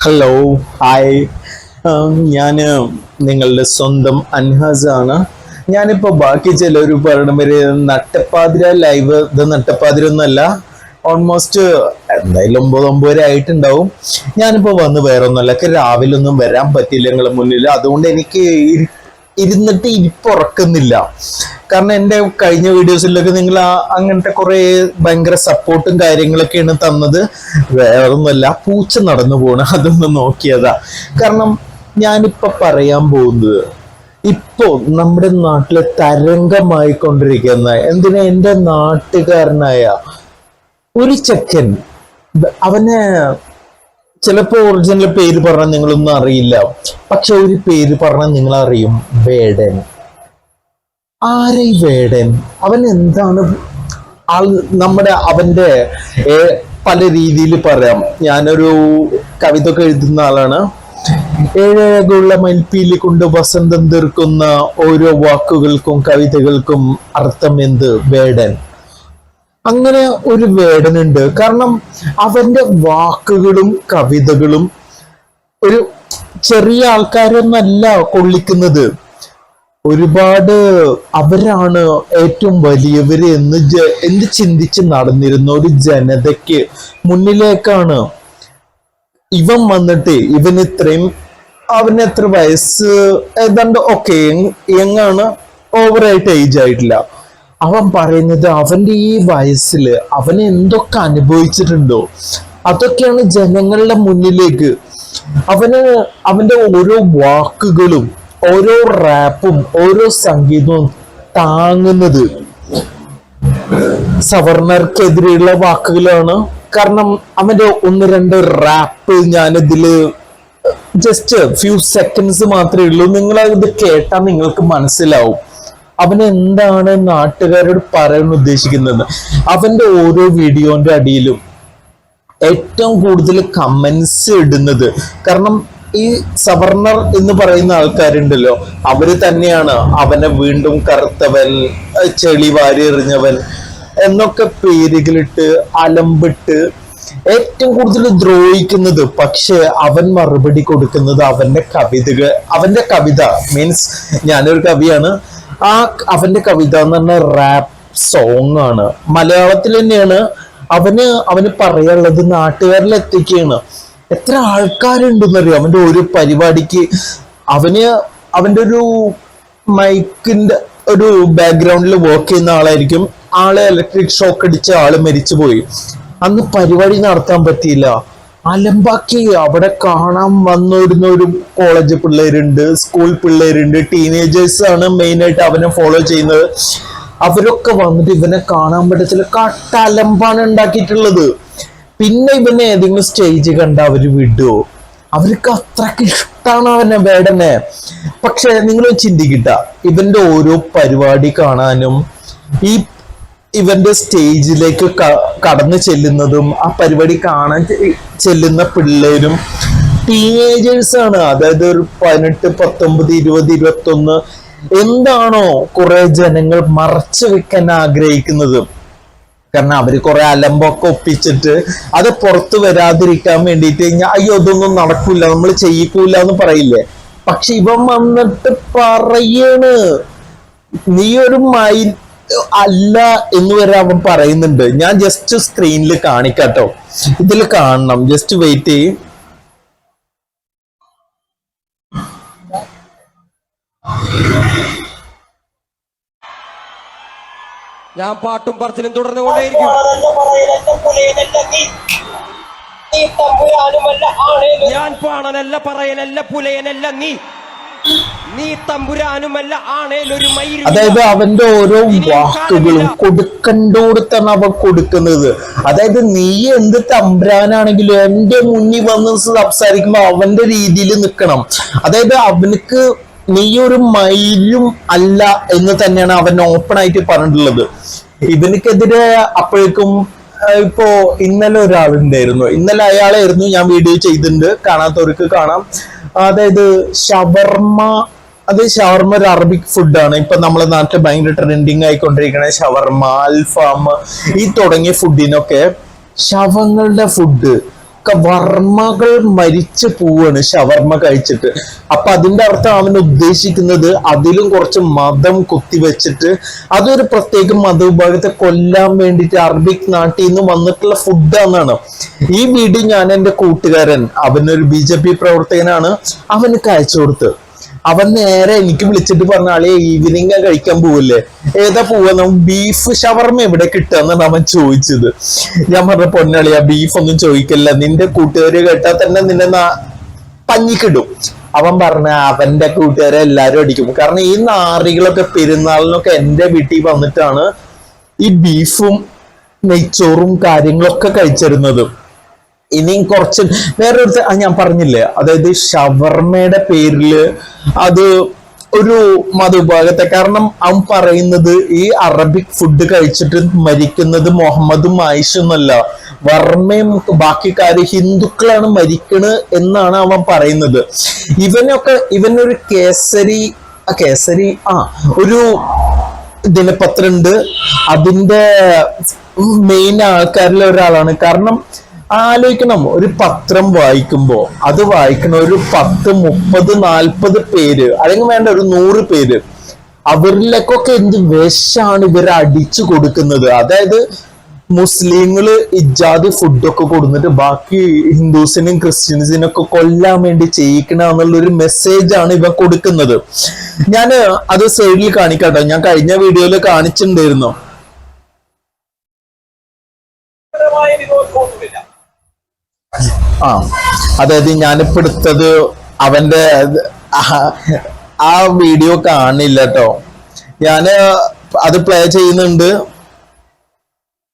Hello hi ഞാൻ നിങ്ങളുടെ സ്വന്തം അൻഹാസാണ് ഞാനിപ്പോൾ ബാക്കി ചിലർ പറയണവര് നട്ടപ്പാതിര ലൈവ് ഇത് നട്ടപ്പാതിര ഒന്നല്ല ഓൾമോസ്റ്റ് എന്തായാലും ഒമ്പത് ഒമ്പതര ആയിട്ടുണ്ടാവും. ഞാനിപ്പോൾ വന്ന് വേറെ ഒന്നല്ല രാവിലെ ഒന്നും വരാൻ പറ്റില്ല നിങ്ങളുടെ മുന്നിൽ അതുകൊണ്ട് എനിക്ക് ഇരുന്നിട്ട് ഇരിപ്പുറക്കുന്നില്ല കാരണം എന്റെ കഴിഞ്ഞ വീഡിയോസിലൊക്കെ നിങ്ങൾ ആ- അങ്ങനത്തെ കുറേ ഭയങ്കര സപ്പോർട്ടും കാര്യങ്ങളൊക്കെയാണ് തന്നത്. വേറൊന്നുമല്ല പൂച്ച നടന്നു പോണ. അതൊന്ന് നോക്കിയതാ. കാരണം ഞാനിപ്പോ പറയാൻ പോകുന്നത് ഇപ്പോ നമ്മുടെ നാട്ടിലെ തരംഗമായിക്കൊണ്ടിരിക്കുന്ന എന്തിനാ എന്റെ നാട്ടുകാരനായ ഒരു ചെക്കൻ അവന് ചിലപ്പോ ഒറിജിനൽ പേര് പറഞ്ഞാൽ നിങ്ങളൊന്നും അറിയില്ല. പക്ഷെ ഒരു പേര് പറഞ്ഞാൽ നിങ്ങൾ അറിയും വേടൻ. ആരെ വേടൻ? അവൻ എന്താണ്? ആൾ നമ്മുടെ അവന്റെ പല രീതിയിൽ പറയാം. ഞാനൊരു കവിത ഒക്കെ എഴുതുന്ന ആളാണ്. ഏഴകുള്ള മൽപ്പീലി കൊണ്ട് വസന്തം തീർക്കുന്ന ഓരോ വാക്കുകൾക്കും കവിതകൾക്കും അർത്ഥം എന്ത്? വേടൻ. അങ്ങനെ ഒരു വേടനുണ്ട് കാരണം അവന്റെ വാക്കുകളും കവിതകളും ഒരു ചെറിയ ആൾക്കാരൊന്നല്ല കൊള്ളിക്കുന്നത്. ഒരുപാട് അവരാണ് ഏറ്റവും വലിയവര് എന്ന് എന്ത് ചിന്തിച്ച് നടന്നിരുന്ന ഒരു ജനതയ്ക്ക് മുന്നിലേക്കാണ്. ഇവൻ വന്നിട്ട് ഇവൻ ഇത്രയും അവന് എത്ര വയസ്സ് ഏതാണ്ട് ഓക്കെ എങ്ങാണ്? ഓവറായിട്ട് ഏജ് ആയിട്ടില്ല. അവൻ പറയുന്നത് അവന്റെ ഈ വയസ്സിൽ അവൻ എന്തൊക്കെ അനുഭവിച്ചിട്ടുണ്ടോ? അതൊക്കെയാണ് ജനങ്ങളുടെ മുന്നിലേക്ക്. അവന് അവന്റെ ഓരോ വാക്കുകളും ഓരോ റാപ്പും ഓരോ സംഗീതവും താങ്ങുന്നത് സവർണർക്കെതിരെയുള്ള വാക്കുകളാണ്. കാരണം അവന്റെ ഒന്ന് രണ്ട് റാപ്പ് ഞാനിതിൽ ജസ്റ്റ് ഫ്യൂ സെക്കൻഡ്സ് മാത്രമേ ഉള്ളൂ. നിങ്ങൾ ഇത് കേട്ടാൽ നിങ്ങൾക്ക് മനസ്സിലാവും. അവൻ എന്താണ് നാട്ടുകാരോട് പറയാൻ ഉദ്ദേശിക്കുന്നത്? അവന്റെ ഓരോ വീഡിയോന്റെ അടിയിലും ഏറ്റവും കൂടുതൽ കമന്റ്സ് ഇടുന്നത്. കാരണം ഈ സവർണർ എന്ന് പറയുന്ന ആൾക്കാരുണ്ടല്ലോ അവർ തന്നെയാണ് അവനെ വീണ്ടും കറുത്തവൻ ചെളി വാരി എറിഞ്ഞവൻ എന്നൊക്കെ പേരുകളിട്ട് അലമ്പിട്ട് ഏറ്റവും കൂടുതൽ ദ്രോഹിക്കുന്നത്. പക്ഷെ അവൻ മറുപടി കൊടുക്കുന്നത് അവന്റെ കവിതകൾ അവന്റെ കവിത. മീൻസ് ഞാനൊരു കവിയാണ്. ആ അവന്റെ കവിത എന്ന് പറഞ്ഞ റാപ്പ് സോങ് ആണ്. മലയാളത്തിൽ തന്നെയാണ് അവന് അവന് പറയാനുള്ളത് നാട്ടുകാരിൽ എത്തിക്കുകയാണ്. എത്ര ആൾക്കാരുണ്ടെന്നറിയോ? അവന്റെ ഒരു പരിപാടിക്ക് അവന് അവന്റെ ഒരു മൈക്കിന്റെ ഒരു ബാക്ക്ഗ്രൗണ്ടിൽ വർക്ക് ചെയ്യുന്ന ആളായിരിക്കും. ആളെ ഇലക്ട്രിക് ഷോക്ക് അടിച്ച ആൾ മരിച്ചുപോയി. അന്ന് പരിപാടി നടത്താൻ പറ്റിയില്ല. അലമ്പാക്കി. അവിടെ കാണാൻ വന്നിരുന്ന ഒരു കോളേജ് പിള്ളേരുണ്ട് സ്കൂൾ പിള്ളേരുണ്ട്. ടീനേജേഴ്സ് ആണ് മെയിൻ ആയിട്ട് അവനെ ഫോളോ ചെയ്യുന്നത്. അവരൊക്കെ വന്നിട്ട് ഇവനെ കാണാൻ പറ്റത്തില്ല കട്ട അലമ്പാണ് ഉണ്ടാക്കിയിട്ടുള്ളത്. പിന്നെ ഇവനെ ഏതെങ്കിലും സ്റ്റേജ് കണ്ട അവർ വിടുവോ? അവർക്ക് അത്രയ്ക്ക് ഇഷ്ടമാണ് അവനെ വേടനെ. പക്ഷെ നിങ്ങൾ ചിന്തിക്കട്ട. ഇവന്റെ ഓരോ പരിപാടി കാണാനും ഈ ഇവന്റെ സ്റ്റേജിലേക്ക് കടന്നു ചെല്ലുന്നതും ആ പരിപാടി കാണാൻ ചെല്ലുന്ന പിള്ളേരും ടീനേജേഴ്സ് ആണ്. അതായത് ഒരു പതിനെട്ട് പത്തൊമ്പത് ഇരുപത് ഇരുപത്തി ഒന്ന് എന്താണോ കുറെ ജനങ്ങൾ മറച്ചു വെക്കാൻ ആഗ്രഹിക്കുന്നത്. കാരണം അവർ കുറെ അലമ്പൊക്കെ ഒപ്പിച്ചിട്ട് അത് പുറത്തു വരാതിരിക്കാൻ വേണ്ടിയിട്ട് ഞാൻ അയ്യോ ഇതൊന്നും നടക്കൂല നമ്മൾ ചെയ്യിക്കൂല എന്ന് പറയില്ലേ? പക്ഷെ ഇവൻ വന്നിട്ട് പറയാണ് നീ ഒരു മൈ അല്ല എന്ന് വരെ അവൻ പറയുന്നുണ്ട്. ഞാൻ ജസ്റ്റ് സ്ക്രീനിൽ കാണിക്കാട്ടോ. ഇതിൽ കാണണം. ജസ്റ്റ് വെയിറ്റ് ചെയ്യും ഞാൻ പാട്ടും പറച്ചിലും തുടർന്നു കൊണ്ടേയിരിക്കും ഞാൻ പാണനല്ല പറയനല്ല പുലയനല്ല നീ നീ തമ്പുരാനുമല്ല ആണേലൊരു മയിലും അതായത് അവന്റെ ഓരോ വാക്കുകളും കൊടുക്കണ്ടോടത്താണ് അവൻ കൊടുക്കുന്നത്. അതായത് നീ എന്ത് തമ്പുരാനാണെങ്കിലും എന്റെ മുന്നിൽ വന്ന് സംസാരിക്കുമ്പോ അവന്റെ രീതിയിൽ നിൽക്കണം. അതായത് അവനക്ക് നീ ഒരു മയിലും അല്ല എന്ന് തന്നെയാണ് അവൻ ഓപ്പൺ ആയിട്ട് പറഞ്ഞിട്ടുള്ളത്. ഇവനക്കെതിരെ അപ്പോഴേക്കും ഇപ്പോ ഇന്നലെ ഒരാളുണ്ടായിരുന്നു ഇന്നലെ അയാളായിരുന്നു ഞാൻ വീഡിയോ ചെയ്തിട്ടുണ്ട്. കാണാത്തവർക്ക് കാണാം. അതായത് ഷവർമ്മ അത് ഷവർമ ഒരു അറബിക് ഫുഡാണ് ഇപ്പൊ നമ്മളെ നാട്ടിൽ ഭയങ്കര ട്രെൻഡിങ് ആയിക്കൊണ്ടിരിക്കുന്ന ഷവർമ അൽഫാം ഈ തുടങ്ങിയ ഫുഡിനൊക്കെ ശവങ്ങളുടെ ഫുഡ് വർമ്മകൾ മരിച്ചു പോവാണ് ഷവർമ്മ കഴിച്ചിട്ട്. അപ്പൊ അതിന്റെ അർത്ഥം അവൻ ഉദ്ദേശിക്കുന്നത് അതിലും കുറച്ച് മതം കുത്തിവെച്ചിട്ട് അതൊരു പ്രത്യേക മതവിഭാഗത്തെ കൊല്ലാൻ വേണ്ടിയിട്ട് അറബിക് നാട്ടിൽ നിന്ന് വന്നിട്ടുള്ള ഫുഡാണെന്നാണ് ഈ വീഡിയോ ഞാൻ എന്റെ കൂട്ടുകാരൻ അവനൊരു ബി ജെ പി പ്രവർത്തകനാണ് അവന് അയച്ചു കൊടുത്ത്. അവൻ നേരെ എനിക്ക് വിളിച്ചിട്ട് പറഞ്ഞ ആളെ ഈവനിങ് കഴിക്കാൻ പോവില്ലേ? ഏതാ പോവാ? ബീഫ് ഷവർമ എവിടെ കിട്ടുക എന്നാണ് അവൻ ചോദിച്ചത്. ഞാൻ പറഞ്ഞ പൊന്നാളിയാ ബീഫ് ഒന്നും ചോദിക്കില്ല. നിന്റെ കൂട്ടുകാര് കേട്ടാൽ തന്നെ നിന്നെ പഞ്ഞിക്കിടും. അവൻ പറഞ്ഞ അവന്റെ കൂട്ടുകാരെ എല്ലാരും അടിക്കും. കാരണം ഈ നാറികളൊക്കെ പെരുന്നാളിനൊക്കെ എന്റെ വീട്ടിൽ വന്നിട്ടാണ് ഈ ബീഫും നെയ്ച്ചോറും കാര്യങ്ങളൊക്കെ കഴിച്ചിരുന്നത്. ഇനിയും കുറച്ച് വേറൊരു ഞാൻ പറഞ്ഞില്ലേ? അതായത് ഷവർമയുടെ പേരിൽ അത് ഒരു മതവിഭാഗത്തെ കാരണം അവൻ പറയുന്നത് ഈ അറബിക് ഫുഡ് കഴിച്ചിട്ട് മരിക്കുന്നത് മുഹമ്മദും ആയിഷെന്നല്ല വർമ്മയും ബാക്കിക്കാര് ഹിന്ദുക്കളാണ് മരിക്കണ് എന്നാണ് അവൻ പറയുന്നത്. ഇവനൊക്കെ ഇവനൊരു കേസരി കേസരി ആ ഒരു ദിനപത്രം ഉണ്ട് അതിന്റെ മെയിൻ ആൾക്കാരിലെ ഒരാളാണ് കാരണം ആലോചിക്കണം. ഒരു പത്രം വായിക്കുമ്പോ അത് വായിക്കുന്ന ഒരു പത്ത് മുപ്പത് നാൽപ്പത് പേര് അല്ലെങ്കിൽ വേണ്ട ഒരു നൂറ് പേര് അവരിലേക്കൊക്കെ എന്ത് വിഷാണ് ഇവർ അടിച്ചു കൊടുക്കുന്നത്? അതായത് മുസ്ലിങ്ങൾ ഇജാതി ഫുഡൊക്കെ കൊടുത്തിട്ട് ബാക്കി ഹിന്ദുസിനും ക്രിസ്ത്യൻസിനും ഒക്കെ കൊല്ലാൻ വേണ്ടി ചെയ്യിക്കണ എന്നുള്ള ഒരു മെസ്സേജ് ആണ് ഇവ കൊടുക്കുന്നത്. ഞാൻ അത് സൈഡിൽ കാണിക്കാട്ടോ. ഞാൻ കഴിഞ്ഞ വീഡിയോയിൽ കാണിച്ചിട്ടുണ്ടായിരുന്നു. ആ അതായത് ഞാനിപ്പെടുത്തത് അവന്റെ ആ- വീഡിയോ കാണില്ല കേട്ടോ ഞാൻ അത് പ്ലേ ചെയ്യുന്നുണ്ട്.